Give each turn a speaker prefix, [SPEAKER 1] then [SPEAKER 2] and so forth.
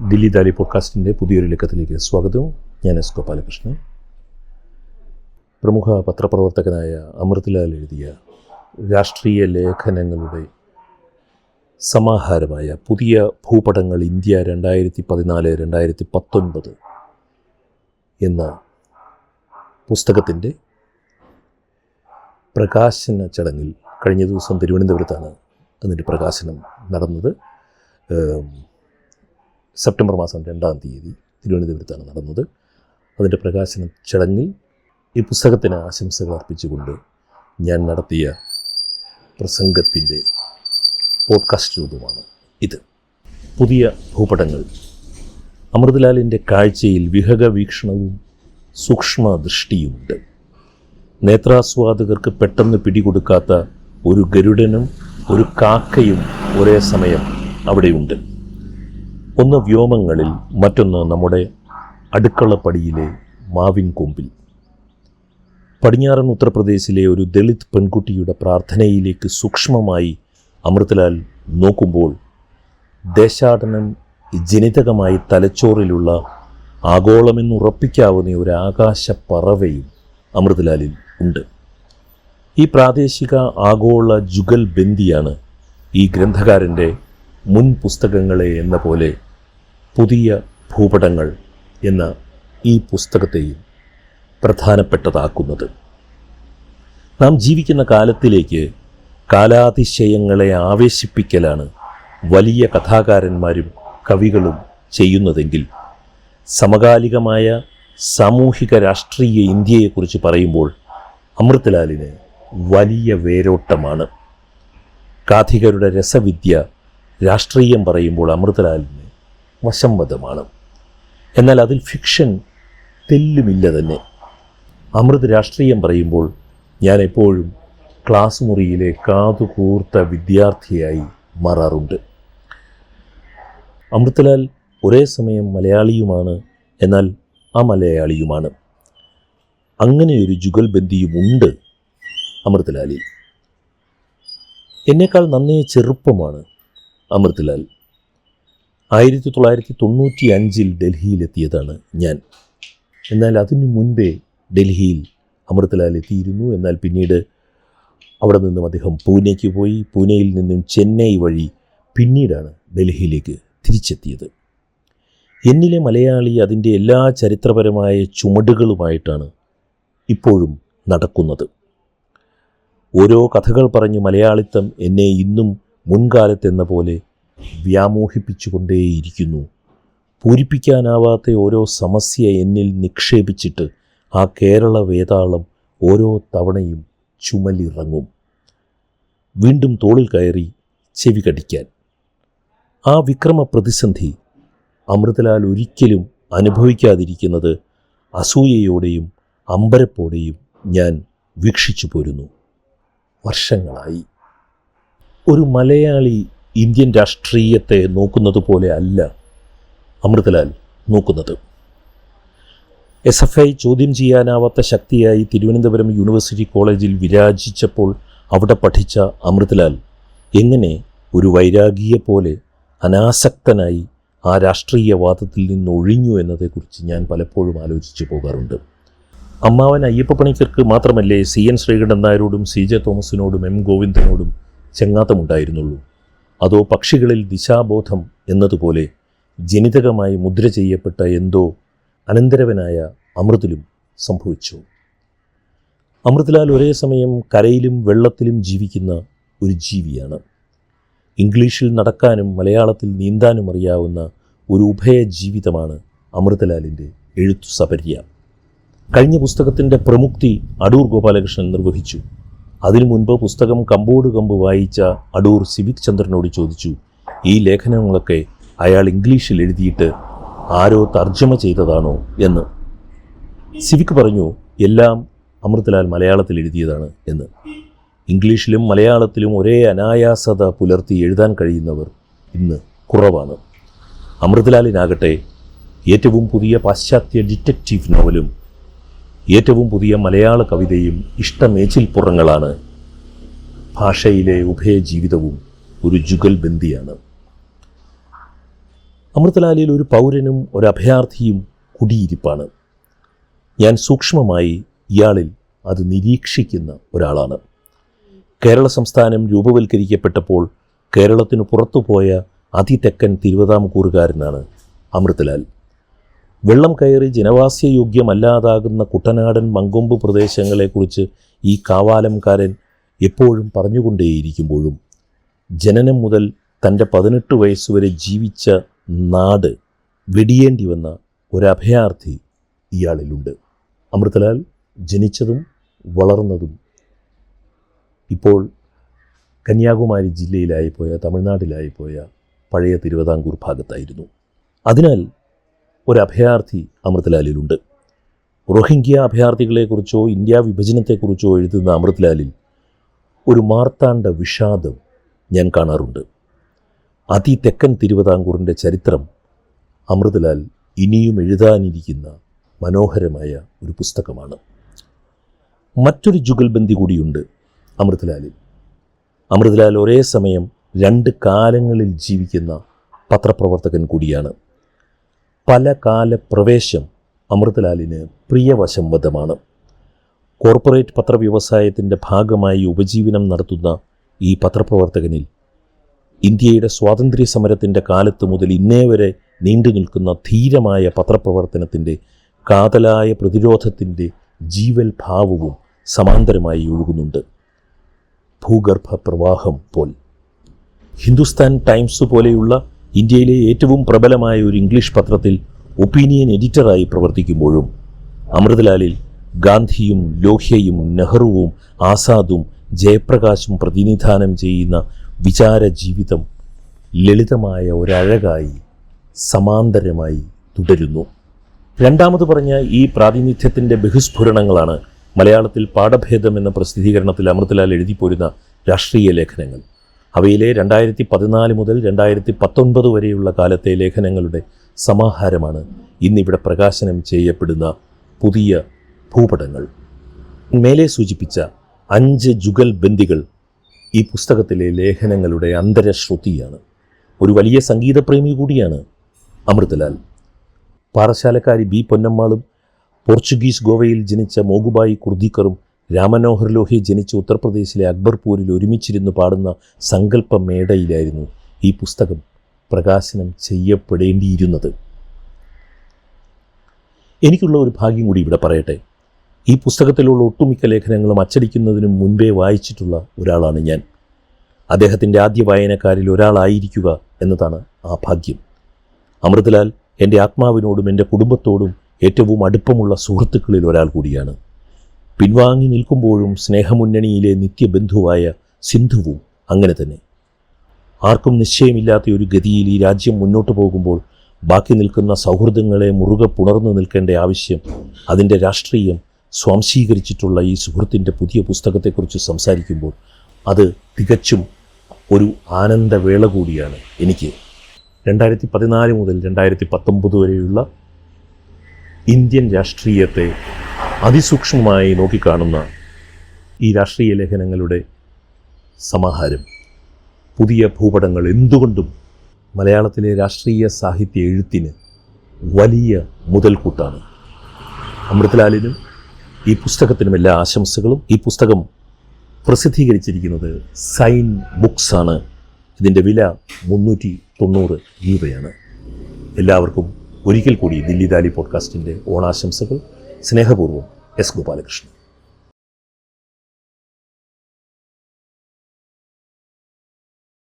[SPEAKER 1] ദില്ലി ദാലി പോഡ്കാസ്റ്റിന്റെ പുതിയൊരു ലക്കത്തിലേക്ക് സ്വാഗതം ഞാൻ എസ് ഗോപാലകൃഷ്ണൻ. പ്രമുഖ പത്രപ്രവർത്തകനായ അമൃത്ലാൽ എഴുതിയ രാഷ്ട്രീയ ലേഖനങ്ങളുടെ സമാഹാരമായ പുതിയ ഭൂപടങ്ങൾ ഇന്ത്യ രണ്ടായിരത്തി പതിനാല് രണ്ടായിരത്തി പത്തൊൻപത് എന്ന പുസ്തകത്തിന്റെ പ്രകാശന ചടങ്ങിൽ കഴിഞ്ഞ ദിവസം തിരുവനന്തപുരത്താണ് അതിന്റെ പ്രകാശനം നടന്നത്. സെപ്റ്റംബർ മാസം രണ്ടാം തീയതി തിരുവനന്തപുരത്താണ് നടന്നത്. അതിന്റെ പ്രകാശന ചടങ്ങിൽ ഈ പുസ്തകത്തിന് ആശംസകൾ അർപ്പിച്ചുകൊണ്ട് ഞാൻ നടത്തിയ പ്രസംഗത്തിന്റെ പോഡ്കാസ്റ്റ് രൂപമാണ് ഇത്. പുതിയ ഭൂപടങ്ങൾ. അമൃതലാലിന്റെ കാഴ്ചയിൽ വിഹക വീക്ഷണവും സൂക്ഷ്മ ദൃഷ്ടിയുമുണ്ട് നേത്രാസ്വാദകർക്ക് പെട്ടെന്ന് പിടികൊടുക്കാത്ത ഒരു ഗരുഡനും ഒരു കാക്കയും ഒരേ സമയം അവിടെയുണ്ട്. ഒന്ന് വ്യോമങ്ങളിൽ മറ്റൊന്ന് നമ്മുടെ അടുക്കളപ്പടിയിലെ മാവിൻ കൊമ്പിൽ. പടിഞ്ഞാറൻ ഉത്തർപ്രദേശിലെ ഒരു ദളിത് പെൺകുട്ടിയുടെ പ്രാർത്ഥനയിലേക്ക് സൂക്ഷ്മമായി അമൃത്ലാൽ നോക്കുമ്പോൾ ദേശാടനം ജനിതകമായി തലച്ചോറിലുള്ള ആഗോളമെന്നുറപ്പിക്കാവുന്ന ഒരു ആകാശ പറവയും അമൃതലാലിൽ ഉണ്ട്. ഈ പ്രാദേശിക ആഗോള ജുഗൽ ബന്ദിയാണ് ഈ ഗ്രന്ഥകാരന്റെ മുൻ പുസ്തകങ്ങളെ എന്ന പോലെ പുതിയ ഭൂപടങ്ങൾ എന്ന ഈ പുസ്തകത്തെയും പ്രധാനപ്പെട്ടതാക്കുന്നത്. നാം ജീവിക്കുന്ന കാലത്തിലേക്ക് കാലാതിശയങ്ങളെ ആവേശിപ്പിക്കലാണ് വലിയ കഥാകാരന്മാരും കവികളും ചെയ്യുന്നതെങ്കിൽ സമകാലികമായ സാമൂഹിക രാഷ്ട്രീയ ഇന്ത്യയെക്കുറിച്ച് പറയുമ്പോൾ അമൃത്ലാലിന് വലിയ വേരോട്ടമാണ്. കാഥികരുടെ രസവിദ്യ രാഷ്ട്രീയം പറയുമ്പോൾ അമൃതലാലിന് വശംവദമാണ്. എന്നാൽ അതിൽ ഫിക്ഷൻ തെല്ലുമില്ല തന്നെ. അമൃത് രാഷ്ട്രീയം പറയുമ്പോൾ ഞാൻ എപ്പോഴും ക്ലാസ് മുറിയിലെ കാതുകൂർത്ത വിദ്യാർത്ഥിയായി മാറാറുണ്ട്. അമൃതലാൽ ഒരേ സമയം മലയാളിയുമാണ് എന്നാൽ ആ മലയാളിയുമാണ് അങ്ങനെയൊരു ജുഗൽബന്ധിയുമുണ്ട് അമൃതലാലിൽ. എന്നേക്കാൾ നന്നേ ചെറുപ്പമാണ് അമൃതലാൽ. ആയിരത്തി തൊള്ളായിരത്തി തൊണ്ണൂറ്റി അഞ്ചിൽ ഡൽഹിയിലെത്തിയതാണ് ഞാൻ. എന്നാൽ അതിനു മുൻപേ ഡൽഹിയിൽ അമൃത്ലാൽ എത്തിയിരുന്നു. എന്നാൽ പിന്നീട് അവിടെ നിന്നും അദ്ദേഹം പൂനെക്ക് പോയി. പൂനെയിൽ നിന്നും ചെന്നൈ വഴി പിന്നീടാണ് ഡൽഹിയിലേക്ക് തിരിച്ചെത്തിയത്. എന്നിലെ മലയാളി അതിന്റെ എല്ലാ ചരിത്രപരമായ ചുമടുകളുമായിട്ടാണ് ഇപ്പോഴും നടക്കുന്നത്. ഓരോ കഥകൾ പറഞ്ഞ് മലയാളിത്തം എന്നെ ഇന്നും മുൻകാലത്തെന്ന പോലെ വ്യാമോഹിപ്പിച്ചുകൊണ്ടേയിരിക്കുന്നു. പൂരിപ്പിക്കാനാവാത്ത ഓരോ സമസ്യ എന്നിൽ നിക്ഷേപിച്ചിട്ട് ആ കേരള വേതാളം ഓരോ തവണയും ചുമലിറങ്ങും. വീണ്ടും തോളിൽ കയറി ചെവി കടിക്കാൻ. ആ വിക്രമ പ്രതിസന്ധി അമൃതലാൽ ഒരിക്കലും അനുഭവിക്കാതിരിക്കുന്നത് അസൂയയോടെയും അമ്പരപ്പോടെയും ഞാൻ വീക്ഷിച്ചു പോരുന്നു വർഷങ്ങളായി. ഒരു മലയാളി ഇന്ത്യൻ രാഷ്ട്രീയത്തെ നോക്കുന്നത് പോലെ അല്ല അമൃതലാൽ നോക്കുന്നത്. എസ് എഫ് ഐ ചോദ്യം ചെയ്യാനാവാത്ത ശക്തിയായി തിരുവനന്തപുരം യൂണിവേഴ്സിറ്റി കോളേജിൽ വിരാജിച്ചപ്പോൾ അവിടെ പഠിച്ച അമൃതലാൽ എങ്ങനെ ഒരു വൈരാഗിയെ പോലെ അനാസക്തനായി ആ രാഷ്ട്രീയവാദത്തിൽ നിന്ന് ഒഴിഞ്ഞു എന്നതേക്കുറിച്ച് ഞാൻ പലപ്പോഴും ആലോചിച്ചു പോകാറുണ്ട്. അമ്മാവൻ അയ്യപ്പ പണിക്കർക്ക് മാത്രമല്ലേ സി എൻ ശ്രീകണ്ഠൻ നായരോടും സി ജെ തോമസിനോടും എം ഗോവിന്ദനോടും ചെങ്ങാത്തമുണ്ടായിരുന്നുള്ളൂ. അതോ പക്ഷികളിൽ ദിശാബോധം എന്നതുപോലെ ജനിതകമായി മുദ്ര ചെയ്യപ്പെട്ട എന്തോ അനന്തരവനായ അമൃതിലും സംഭവിച്ചു. അമൃതിലാൽ ഒരേ സമയം കരയിലും വെള്ളത്തിലും ജീവിക്കുന്ന ഒരു ജീവിയാണ്. ഇംഗ്ലീഷിൽ നടക്കാനും മലയാളത്തിൽ നീന്താനും അറിയാവുന്ന ഒരു ഉഭയ ജീവിതമാണ് അമൃതലാലിന്റെ എഴുത്തു സപര്യ. കഴിഞ്ഞ പുസ്തകത്തിന്റെ പ്രമുക്തി അടൂർ ഗോപാലകൃഷ്ണൻ നിർവഹിച്ചു. അതിനു മുൻപ് പുസ്തകം കമ്പോട് കമ്പ് വായിച്ച അടൂർ സിവിക് ചന്ദ്രനോട് ചോദിച്ചു ഈ ലേഖനങ്ങളൊക്കെ അയാൾ ഇംഗ്ലീഷിൽ എഴുതിയിട്ട് ആരോ തർജമ ചെയ്തതാണോ? എന്ന്. സിവിക് പറഞ്ഞു എല്ലാം അമൃതലാൽ മലയാളത്തിൽ എഴുതിയതാണ് എന്ന്. ഇംഗ്ലീഷിലും മലയാളത്തിലും ഒരേ അനായാസത പുലർത്തി എഴുതാൻ കഴിയുന്നവർ ഇന്ന് കുറവാണ്. അമൃതലാലിനാകട്ടെ ഏറ്റവും പുതിയ പാശ്ചാത്യ ഡിറ്റക്റ്റീവ് നോവലും ഏറ്റവും പുതിയ മലയാള കവിതയും ഇഷ്ടമേച്ചിൽപ്പുറങ്ങളാണ് ഭാഷയിലെ ഉഭയജീവിതവും ഒരു ജുഗൽബന്ദിയാണ് അമൃതലാലിൽ ഒരു പൗരനും ഒരു അഭയാർത്ഥിയും കുടിയിരിപ്പാണ്. ഞാൻ സൂക്ഷ്മമായി ഇയാളിൽ അത് നിരീക്ഷിക്കുന്ന ഒരാളാണ്. കേരള സംസ്ഥാനം രൂപവൽക്കരിക്കപ്പെട്ടപ്പോൾ കേരളത്തിന് പുറത്തുപോയ അതിതെക്കൻ തിരുവിതാംകൂറുകാരനാണ് അമൃതലാൽ. വെള്ളം കയറി ജനവാസ്യയോഗ്യമല്ലാതാകുന്ന കുട്ടനാടൻ മങ്കൊമ്പ് പ്രദേശങ്ങളെക്കുറിച്ച് ഈ കാവാലംകാരൻ എപ്പോഴും പറഞ്ഞുകൊണ്ടേയിരിക്കുമ്പോഴും ജനനം മുതൽ തന്റെ പതിനെട്ട് വയസ്സുവരെ ജീവിച്ച നാട് വെടിയേണ്ടി വന്ന ഒരഭയാർത്ഥി ഇയാളിലുണ്ട്. അമൃതലാൽ ജനിച്ചതും വളർന്നതും ഇപ്പോൾ കന്യാകുമാരി ജില്ലയിലായിപ്പോയ തമിഴ്നാട്ടിലായിപ്പോയ പഴയ തിരുവിതാംകൂർ ഭാഗത്തായിരുന്നു. അതിനാൽ ഒരു അഭയാർത്ഥി അമൃത്ലാലിലുണ്ട്. റോഹിംഗ്യ അഭയാർത്ഥികളെക്കുറിച്ചോ ഇന്ത്യ വിഭജനത്തെക്കുറിച്ചോ എഴുതുന്ന അമൃത്ലാലിൽ ഒരു മാർത്താണ്ഡ വിഷാദം ഞാൻ കാണാറുണ്ട്. അതിതെക്കൻ തിരുവിതാംകൂറിന്റെ ചരിത്രം അമൃതലാൽ ഇനിയും എഴുതാനിരിക്കുന്ന മനോഹരമായ ഒരു പുസ്തകമാണ്. മറ്റൊരു ജുഗൽബന്ദി കൂടിയുണ്ട് അമൃതലാലിൽ. അമൃത്ലാൽ ഒരേ സമയം രണ്ട് കാലങ്ങളിൽ ജീവിക്കുന്ന പത്രപ്രവർത്തകൻ കൂടിയാണ്. പല കാല പ്രവേശം അമൃതലാലിന് പ്രിയവശംവദമാണ്. കോർപ്പറേറ്റ് പത്രവ്യവസായത്തിന്റെ ഭാഗമായി ഉപജീവനം നടത്തുന്ന ഈ പത്രപ്രവർത്തകനിൽ ഇന്ത്യയുടെ സ്വാതന്ത്ര്യ സമരത്തിന്റെ കാലത്ത് മുതൽ ഇന്നേ വരെ നീണ്ടു നിൽക്കുന്ന ധീരമായ പത്രപ്രവർത്തനത്തിന്റെ കാതലായ പ്രതിരോധത്തിന്റെ ജീവൽ ഭാവവും സമാന്തരമായി ഒഴുകുന്നുണ്ട്. ഭൂഗർഭ പ്രവാഹം പോൽ. ഹിന്ദുസ്ഥാൻ ടൈംസ് പോലെയുള്ള ഇന്ത്യയിലെ ഏറ്റവും പ്രബലമായ ഒരു ഇംഗ്ലീഷ് പത്രത്തിൽ ഒപ്പീനിയൻ എഡിറ്ററായി പ്രവർത്തിക്കുമ്പോഴും അമൃതലാലിൽ ഗാന്ധിയും ലോഹ്യയും നെഹ്റുവും ആസാദും ജയപ്രകാശും പ്രതിനിധാനം ചെയ്യുന്ന വിചാര ജീവിതം ലളിതമായ ഒരഴകായി സമാന്തരമായി തുടരുന്നു. രണ്ടാമത് പറഞ്ഞ ഈ പ്രാതിനിധ്യത്തിന്റെ ബഹുസ്ഫുരണങ്ങളാണ് മലയാളത്തിൽ പാഠഭേദം എന്ന പ്രസിദ്ധീകരണത്തിൽ അമൃത്ലാൽ എഴുതിപ്പോരുന്ന രാഷ്ട്രീയ ലേഖനങ്ങൾ. അവയിലെ രണ്ടായിരത്തി പതിനാല് മുതൽ രണ്ടായിരത്തി പത്തൊൻപത് വരെയുള്ള കാലത്തെ ലേഖനങ്ങളുടെ സമാഹാരമാണ് ഇന്നിവിടെ പ്രകാശനം ചെയ്യപ്പെടുന്ന പുതിയ ഭൂപടങ്ങൾ. മേലെ സൂചിപ്പിച്ച അഞ്ച് ജുഗൽ ബന്ദികൾ ഈ പുസ്തകത്തിലെ ലേഖനങ്ങളുടെ അന്തരശ്രുതിയാണ്. ഒരു വലിയ സംഗീതപ്രേമി കൂടിയാണ് അമൃതലാൽ. പാറശാലക്കാരി ബി പൊന്നമ്മാളും പോർച്ചുഗീസ് ഗോവയിൽ ജനിച്ച മോഗുബായി കുർദിക്കറും രാമനോഹർ ലോഹി ജനിച്ച ഉത്തർപ്രദേശിലെ അക്ബർപൂരിൽ ഒരുമിച്ചിരുന്ന് പാടുന്ന സങ്കല്പ മേടയിലായിരുന്നു ഈ പുസ്തകം പ്രകാശനം ചെയ്യപ്പെടേണ്ടിയിരുന്നത്. എനിക്കുള്ള ഒരു ഭാഗ്യം കൂടി ഇവിടെ പറയട്ടെ. ഈ പുസ്തകത്തിലുള്ള ഒട്ടുമിക്ക ലേഖനങ്ങളും അച്ചടിക്കുന്നതിനും മുൻപേ വായിച്ചിട്ടുള്ള ഒരാളാണ് ഞാൻ. അദ്ദേഹത്തിന്റെ ആദ്യ വായനക്കാരിൽ ഒരാളായിരിക്കുക എന്നതാണ് ആ ഭാഗ്യം. അമൃതലാൽ എന്റെ ആത്മാവിനോടും എന്റെ കുടുംബത്തോടും ഏറ്റവും അടുപ്പമുള്ള സുഹൃത്തുക്കളിൽ ഒരാൾ കൂടിയാണ്. പിൻവാങ്ങി നിൽക്കുമ്പോഴും സ്നേഹമുന്നണിയിലെ നിത്യബന്ധുവായ സിന്ധുവും അങ്ങനെ തന്നെ. ആർക്കും നിശ്ചയമില്ലാത്ത ഒരു ഗതിയിൽ ഈ രാജ്യം മുന്നോട്ട് പോകുമ്പോൾ ബാക്കി നിൽക്കുന്ന സൗഹൃദങ്ങളെ മുറുകെ പുണർന്നു നിൽക്കേണ്ട ആവശ്യം അതിന്റെ രാഷ്ട്രീയം സ്വാംശീകരിച്ചിട്ടുള്ള ഈ സുഹൃത്തിന്റെ പുതിയ പുസ്തകത്തെക്കുറിച്ച് സംസാരിക്കുമ്പോൾ അത് തികച്ചും ഒരു ആനന്ദവേള കൂടിയാണ് എനിക്ക്. രണ്ടായിരത്തി പതിനാല് മുതൽ രണ്ടായിരത്തി പത്തൊമ്പത് വരെയുള്ള ഇന്ത്യൻ രാഷ്ട്രീയത്തെ അതിസൂക്ഷ്മമായി നോക്കിക്കാണുന്ന ഈ രാഷ്ട്രീയ ലേഖനങ്ങളുടെ സമാഹാരം പുതിയ ഭൂപടങ്ങൾ എന്തുകൊണ്ടും മലയാളത്തിലെ രാഷ്ട്രീയ സാഹിത്യ എഴുത്തിന് വലിയ മുതൽക്കൂട്ടാണ്. അമൃത്ലാലിനും ഈ പുസ്തകത്തിനും എല്ലാ ആശംസകളും. ഈ പുസ്തകം പ്രസിദ്ധീകരിച്ചിരിക്കുന്നത് സൈൻ ബുക്സ് ആണ്. ഇതിന്റെ വില മുന്നൂറ്റി തൊണ്ണൂറ് രൂപയാണ്. എല്ലാവർക്കും ഒരിക്കൽ കൂടി ദില്ലി ദാലി പോഡ്കാസ്റ്റിന്റെ ഓണാശംസകൾ. സ്നേഹപൂർവം എസ് ഗോപാലകൃഷ്ണൻ